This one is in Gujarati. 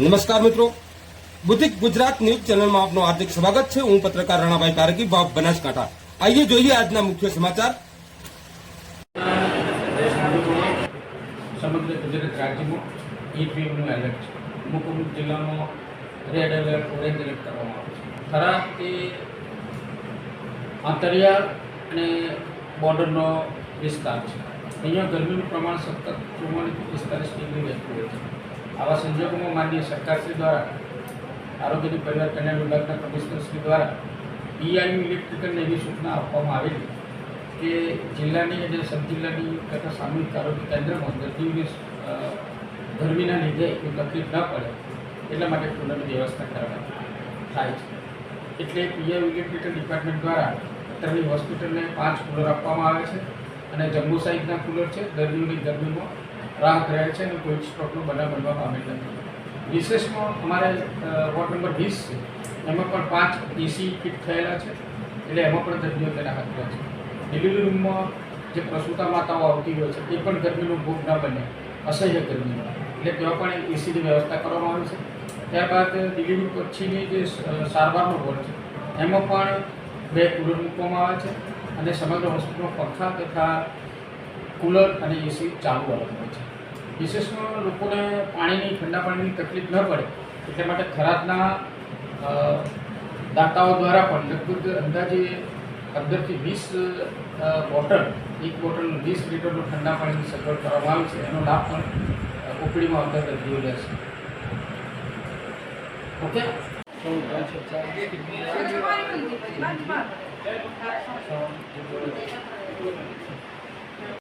નમસ્કાર મિત્રો. બુદ્ધિક ગુજરાત ન્યૂઝ ચેનલમાં આપનું હાર્દિક સ્વાગત છે. હું પત્રકાર રાણાભાઈ કારકી ભાવ બનાસકાંઠા. આઈએ જોઈએ આજના મુખ્ય સમાચાર. સમગ્ર ગુજરાત રાજ્યમાં ઈપીએમનું એલર્ટ છે. અમુક અમુક જિલ્લામાં રેડ એલર્ટ ઓરેન્જ એલર્ટ કરવામાં આવે છે. ખરા એ આંતરિયાળ અને બોર્ડરનો વિસ્તાર છે. અહીંયા ગરમીનું પ્રમાણ સતત ચુમ્માલીસથી પિસ્તાલીસ ડિગ્રી રહેતું હોય છે. આવા સંજોગોમાં માનનીય સરકારશ્રી દ્વારા આરોગ્યની પરિવાર કલ્યાણ વિભાગના કમિશનરશ્રી દ્વારા પીઆઈ ઇલેક્ટ્રિકલને એવી સૂચના આપવામાં આવેલી કે જિલ્લાની અને સબ જિલ્લાની તથા સામૂહિક આરોગ્ય કેન્દ્રમાં દર્દીઓની ગરમીના લીધે કોઈ તકલીફ ન પડે એટલા માટે કુલરની વ્યવસ્થા કરવાની થાય છે. એટલે પીએમ ઇલેક્ટ્રિકલ ડિપાર્ટમેન્ટ દ્વારા અત્યારની હોસ્પિટલને પાંચ કુલર આપવામાં આવે છે અને જમ્મુ સાઇઝના કુલર છે દર્દીઓની ગરમીમાં રાહત રહે છે અને કોઈ સ્ટોકનો બનાવ બનવા પામેલ નથી. વિશેષમાં અમારે વોર્ડ નંબર વીસ છે. એમાં પણ પાંચ એસી ફિટ થયેલા છે. એટલે એમાં પણ દર્દીઓને રાહત રહે છે. ડિલિવરી રૂમમાં જે પ્રસૂતા માતાઓ આવતી હોય છે, એ પણ ગરમીનો ભોગ ન બને. અસહ્ય ગરમીનો એટલે ત્યાં પણ એસીની વ્યવસ્થા કરવામાં આવી છે. ત્યારબાદ ડિલિવરી પછીની જે સારવારનો વોર્ડ છે, એમાં પણ બે કુલર મૂકવામાં આવે છે અને સમગ્ર હોસ્પિટલમાં પંખા તથા કુલર અને એસી ચાલુ અલગ હોય છે. વિશેષમાં લોકોને પાણીની, ઠંડા પાણીની તકલીફ ન પડે, એટલા માટે ખરાદના દાતાઓ દ્વારા પણ લગભગ અંદાજે પંદરથી વીસ બોટલ, એક બોટલ વીસ લીટરનું ઠંડા પાણીની સગવડ કરવામાં આવી છે. એનો લાભ પણ ઓપીડીમાં અંદર દર્દીઓ લેશે ઓકે?